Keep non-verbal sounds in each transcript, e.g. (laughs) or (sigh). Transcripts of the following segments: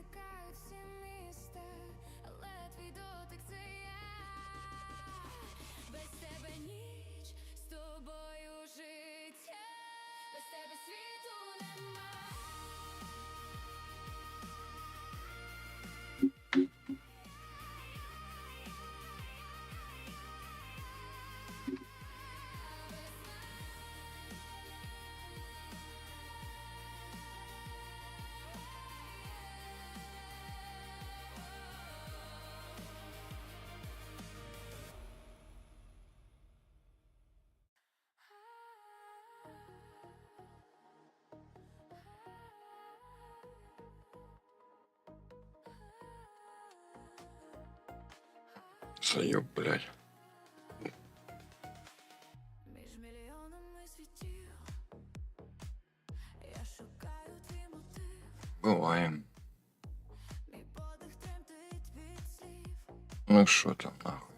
зникають всі міста, але твій дотик це я без тебе ніч з тобою. Це йо, блядь. Буває. Ну що там, нахуй?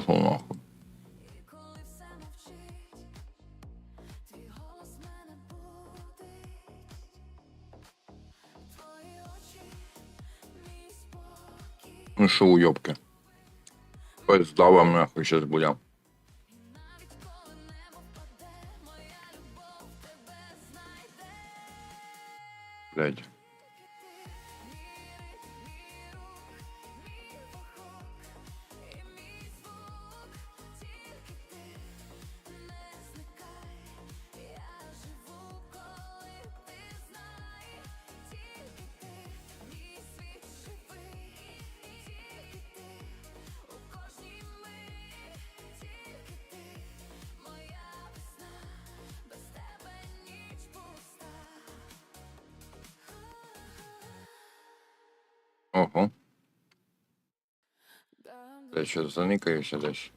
пошел нахуй. Ну що, уйобки. Хтось здавав нахуй щось буде. Ого. Я що заникаюся десь.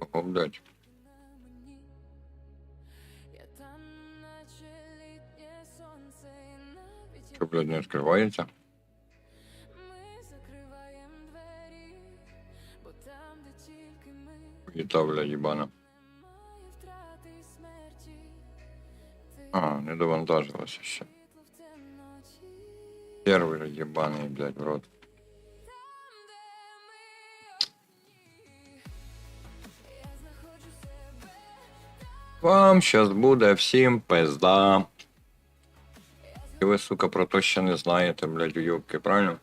Ого, блядь. Що, блядь, не відкривається? Хуєта, блядь, їбана. А, не довантажилася ще. Первый же ебаный, блядь, в рот. Вам сейчас буде всім пизда. И вы сука, про то ще не знаете, блядь, уйобки, правильно?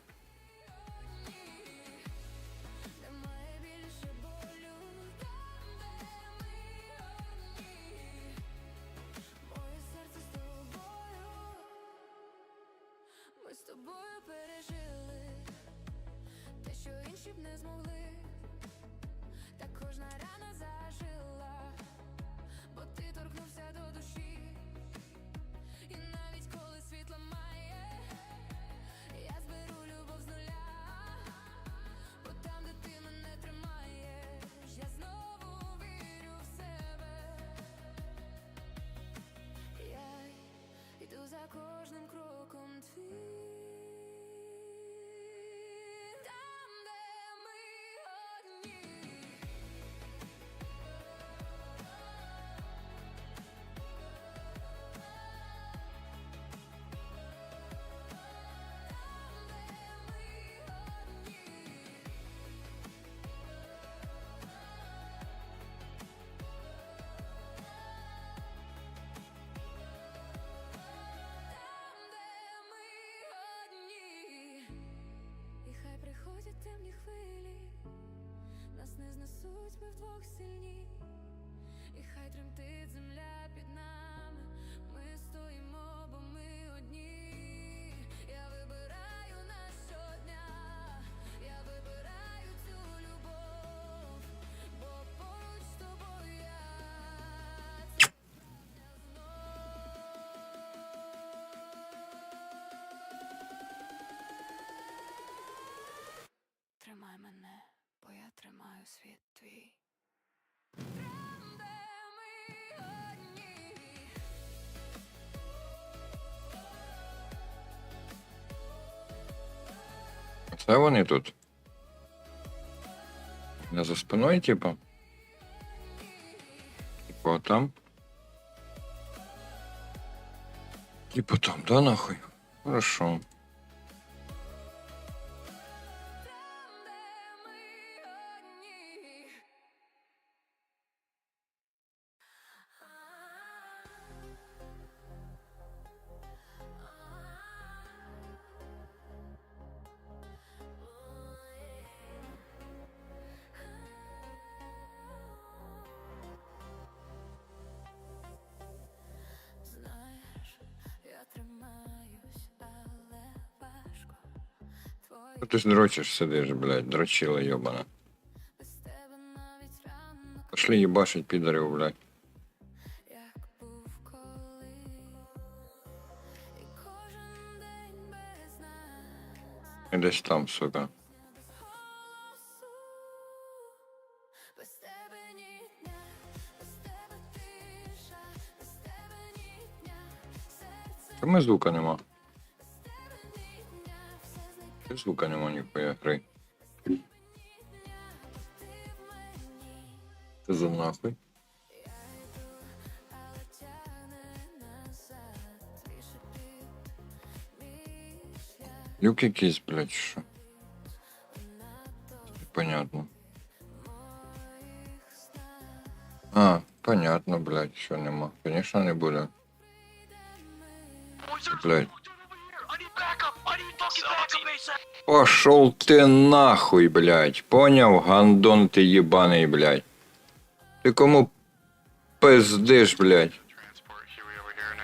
темні хвилі, нас не знесуть ми вдвох сильні, і хай тремтить земля. Тримай мене, бо я тримаю світ твій. Там, де ми одні. Це вони тут. Не за спиною, типа. Типа там. Типа там, да, нахуй? Хорошо. Твої Ти ж дрочиш, сидиш, блядь, дрочила йобана. Пошли їбашить підарів, блядь. десь там, сука. Голосу. Без тебе зникає звука нема ніхуя гри. ти за нахуй. Люк якийсь, блядь, що? Понятно. А, понятно, блядь, що нема. Конечно, не буде. Блядь. Пошел ты нахуй, блядь. Понял, гандон ты ебаный, блядь. Ты кому пиздиш, блядь? transport Huey over here,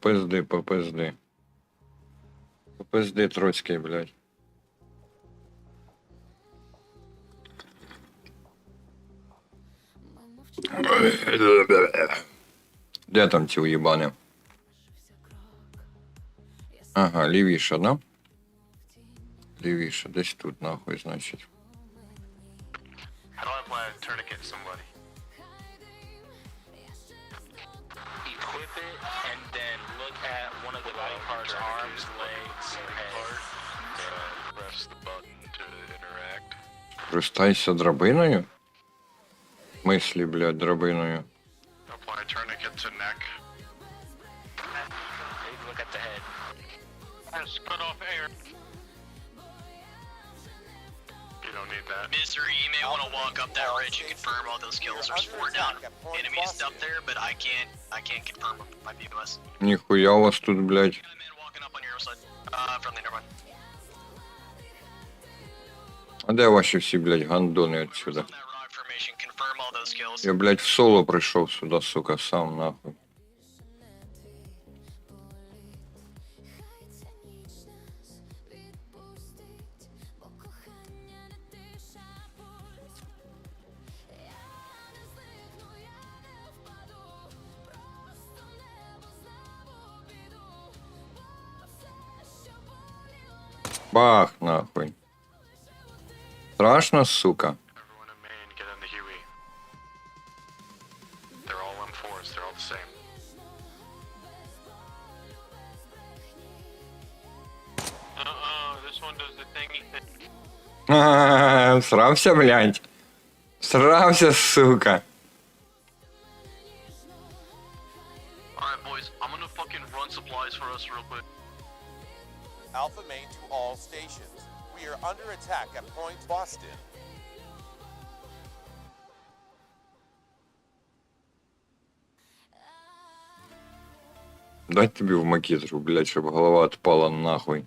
Попизди, попизди. Попизди, Троцький, блядь. Де там ці уїбани? Ага, лівіше, да? Лівіше, десь тут нахуй, значить. Користайся драбиною? Мислі, блядь, драбиною. Apply tourniquet to neck. Look at the head. Press cut off air. You don't need that. Misery, you may want to walk up that ridge and confirm all those kills. There's four down enemies up there, but I can't I can't confirm them by BOS. Ніхуя у вас тут, blядь. Got a man walking up on your side. Uh, friendly, never mind. А де ваші всі, блядь, гандони отсюда? Я, блядь, в соло прийшов сюди, сука, сам нахуй. Бах, нахуй. страшно, сука. (laughs) А, срався, блядь. Срався, сука. Alpha main to all stations. We are under attack at Point Boston. Дать тобі в макітру, блядь, щоб голова отпала нахуй.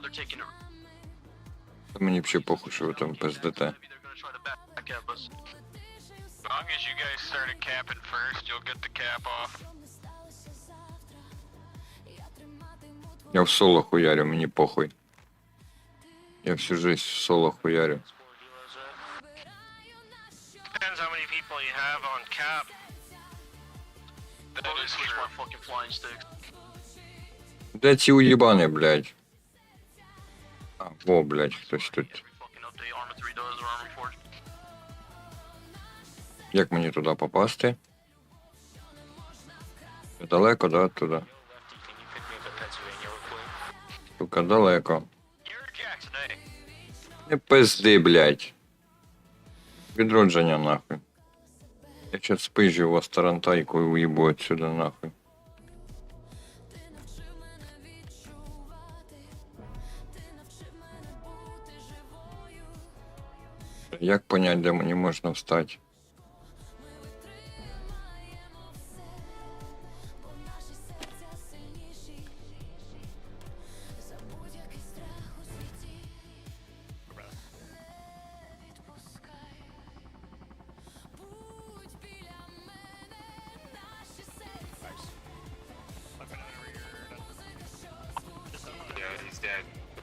They're taking it. Та мені взагалі похуй, що ви там пиздите. Long as you guys started capping first, you'll get the cap off. Я в соло хуярю, мені похуй. Я всю жизнь в соло хуярю. Depends how many people you have on cap. Де ці уїбани, блядь? А, во, блядь, хтось тут. Every fucking update Armor 3 does or Armor 4. Як мені туди попасти? Далеко, да, туди? Сука, далеко. Не пизди, блядь. Відродження нахуй. Я сейчас спижу вас тарантайку и уїбу отсюда нахуй. Як понять, де мені можна встати?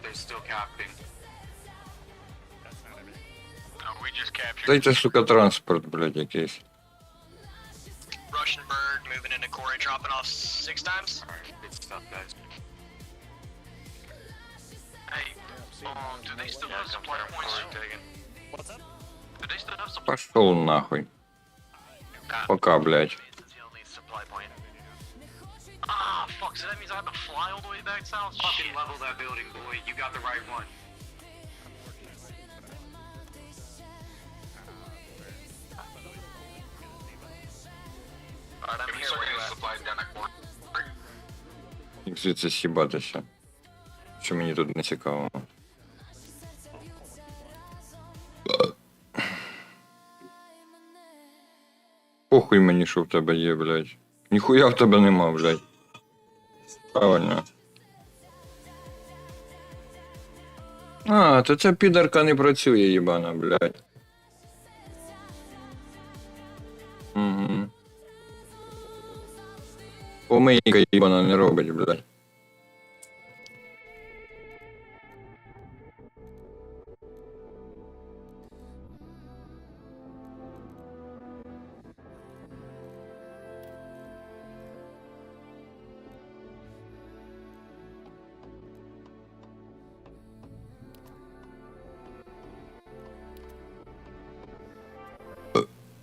They're still capping. No, we just captured. Дайте, сука, транспорт, блядь, якийсь. Russian bird moving into Corey, dropping off six times. Alright, good stuff, guys. Hey, um, do they still have supply points? Do they still have supply Пошел нахуй. Пока, блядь. Як звідси сібатися. Що мені тут не цікаво. Похуй мені, що в тебе є, блядь. Ніхуя в тебе нема, блядь. Правильно. А, то ця підарка не працює, їбана, блядь. Помийка їбана не робить, блядь.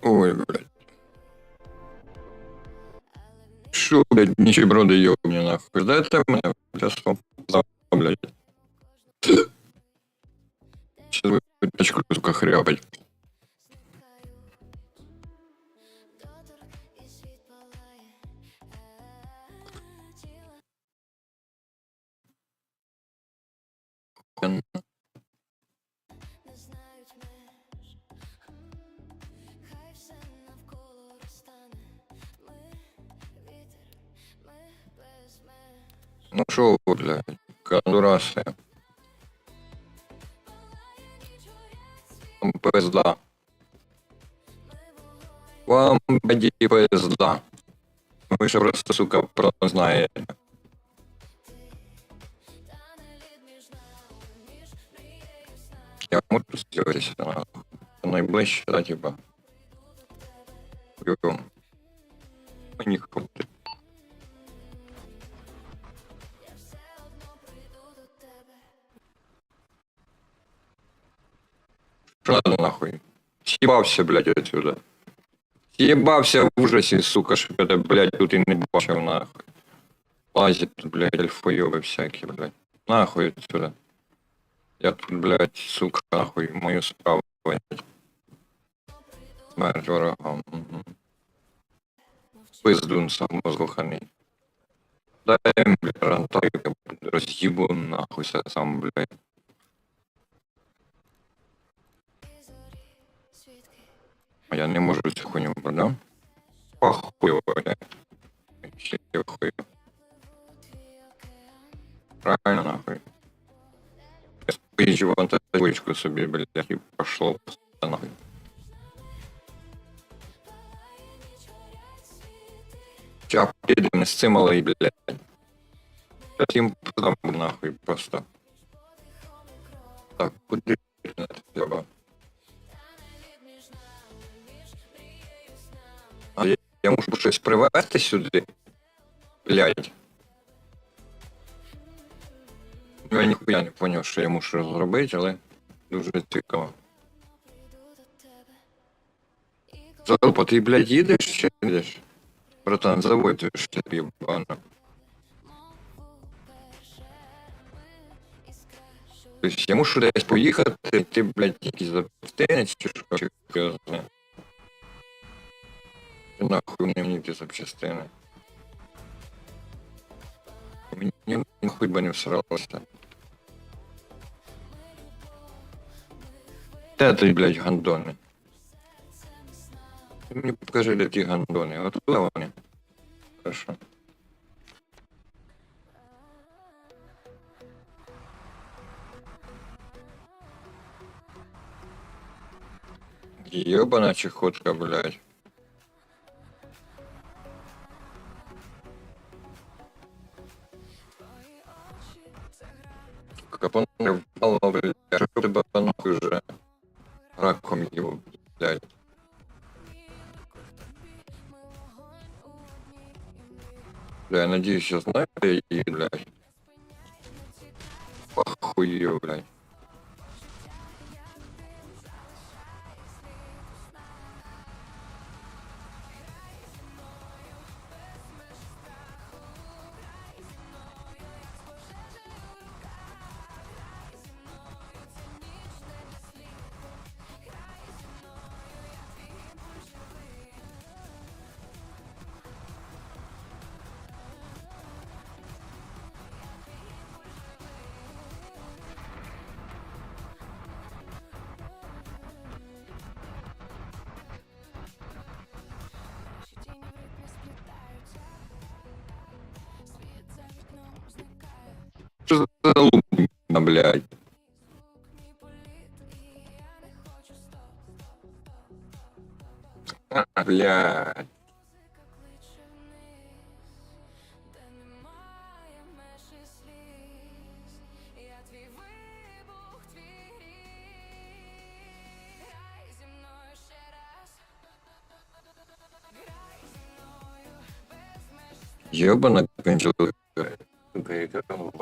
Ой, блядь. Шо, блядь, нищеброды ёбни нахуй. Дайте мене, блядь, за, блядь. що просто сука про знает. Я можу сделать на найближче, да, типа. Прям. Них крутить. Что нахуй? Съебался, блядь, отсюда. Съебался в ужасе, сука, что это, блядь, тут и не бачив, нахуй. Лазит тут, блядь, альфоёбы всякие, блядь. Нахуй отсюда. Я тут, блядь, сука, нахуй, мою справу, блядь. Смерть ворогам. Угу. Пиздун самозлуханий. Дай їм, блядь, рантайка, роз'їбу нахуй все сам, блядь. я не можу цю хуйню продам. Похуй, блядь. Ще хуй. Правильно, нахуй. Я поїжджу вон табличку собі, блядь, і пошло все нахуй. Чап, підемо з цим малий, блядь. Всім подам нахуй просто. Так, куди не треба? Я, я мушу щось привезти сюди. Блядь. Ну, я ніхуя не поняв, що я мушу зробити, але дуже цікаво. Залупа, ти, блядь, їдеш чи їдеш? Братан, заводь ж тобі бана. Тобто я мушу десь поїхати, ти, блядь, якийсь запчастинець чи що, чи його знає. Ти Нахуй мені ті запчастини. Мені нахуй би не всралося. Де ти, блядь, гандони? Ти мені покажи, де ті гандони. От туди вони. Хорошо. Ебана чехотка, блядь. Капон впало, блядь. Что ты нахуй уже? Раком его, блядь. Бля, я надеюсь, знаю, где я, блядь. Похуй, блядь. Без меж сліз. Ебана кончилка. Яка там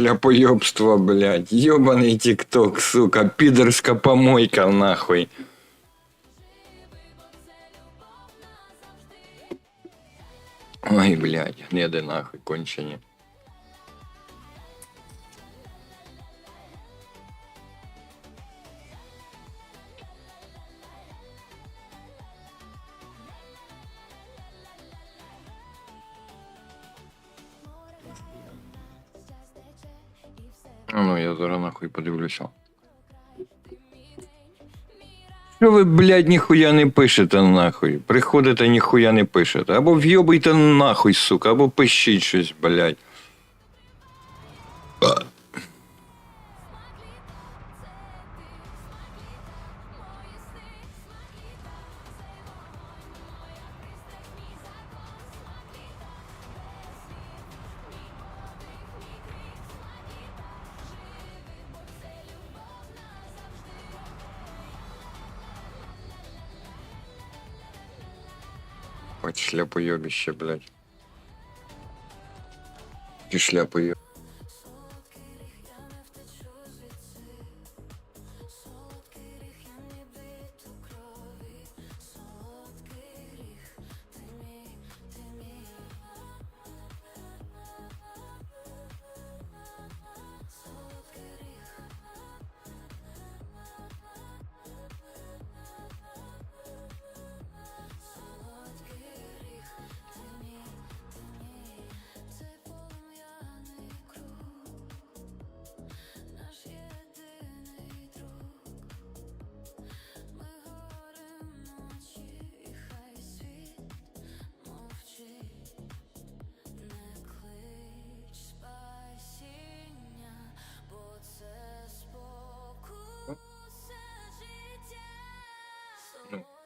Шляпоёбство, блядь. Ёбаный тикток, сука. Пидорска помойка, нахуй. Ой, блядь, не де нахуй, кончені. Я зараз нахуй подивлюся. Що ви, блядь, ніхуя не пишете нахуй? Приходите, ніхуя не пишете. Або вйобуйте нахуй, сука, або пишіть щось, блядь. Шляпоёбище, блядь. І шляпоёб. Наш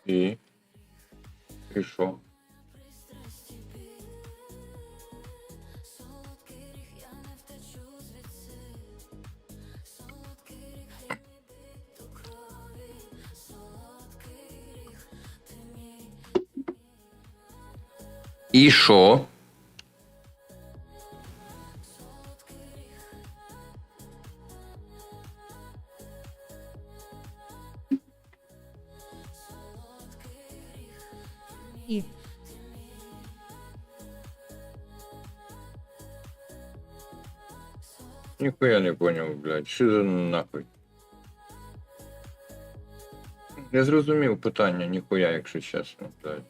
ріг, ти мій. І що? Блядь. Що за нахуй? Не зрозумів питання, ніхуя, якщо чесно, блядь.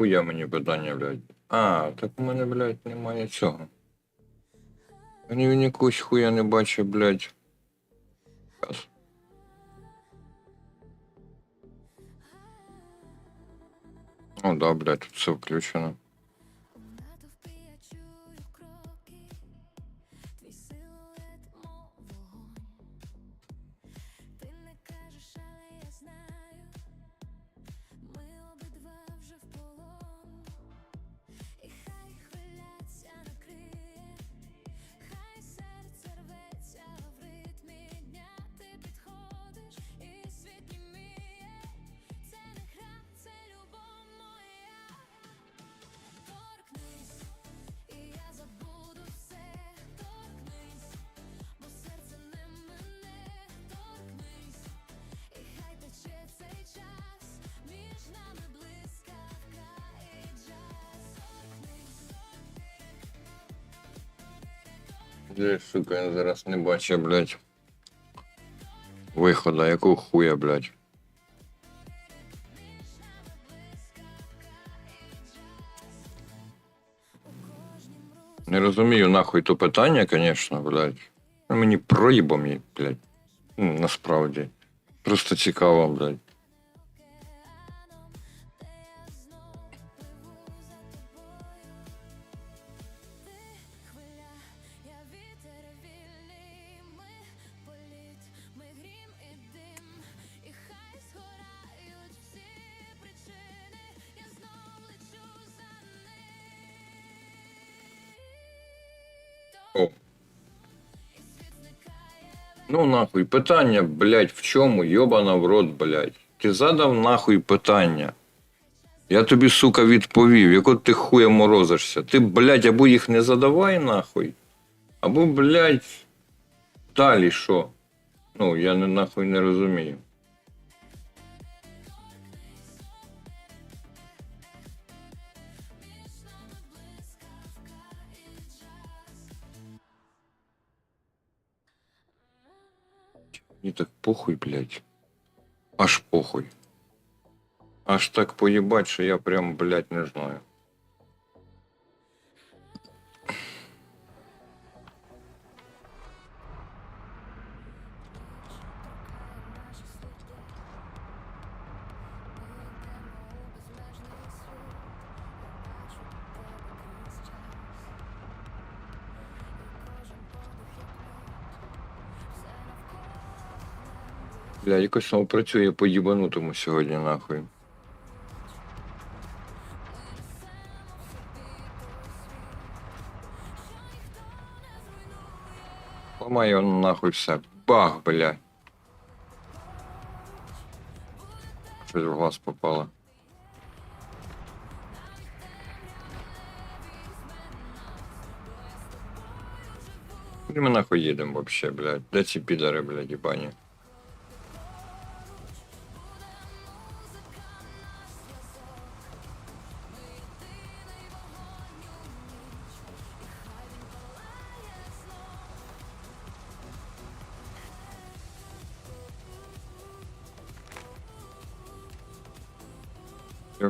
Ніхуя мені питання, блядь. А, так у мене, блядь, немає цього. Мені він якусь хуя не бачить, блядь. Раз. О, да, блядь, тут все включено. Де, сука, я зараз не бачу, блядь. Вихода, якого хуя, блядь. Не розумію нахуй то питання, конечно, блядь. Ну, Мені проїбом, блядь. Ну, насправді. Просто цікаво, блядь. Нахуй, питання, блядь, в чому? Йобана в рот, блядь. Ти задав нахуй питання. Я тобі, сука, відповів, яко ти хуя морозишся. Ти, блядь, або їх не задавай нахуй, або, блядь, далі що? Ну, я не нахуй не розумію. Мені так похуй, блядь. Аж похуй. Аж так поїбать, що я прям, блядь, не знаю. Бля, якось воно працює по їбанутому сьогодні, нахуй. Ламай його нахуй все. Бах, бля. Щось в глаз попало. Куди ми нахуй їдемо вообще, блядь? Де ці підари, блядь, їбані?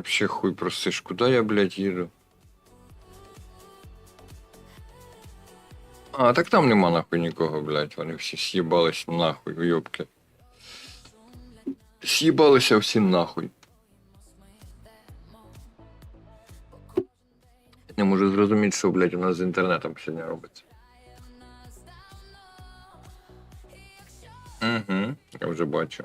Вообще хуй просиш, куда я, блядь, їду? А, так там нема нахуй нікого, блядь. Вони всі з'їбались нахуй, уйобки. З'їбалися всі нахуй. Не можу зрозуміти, що, блядь, у нас з інтернетом сьогодні робиться. Угу, я вже бачу.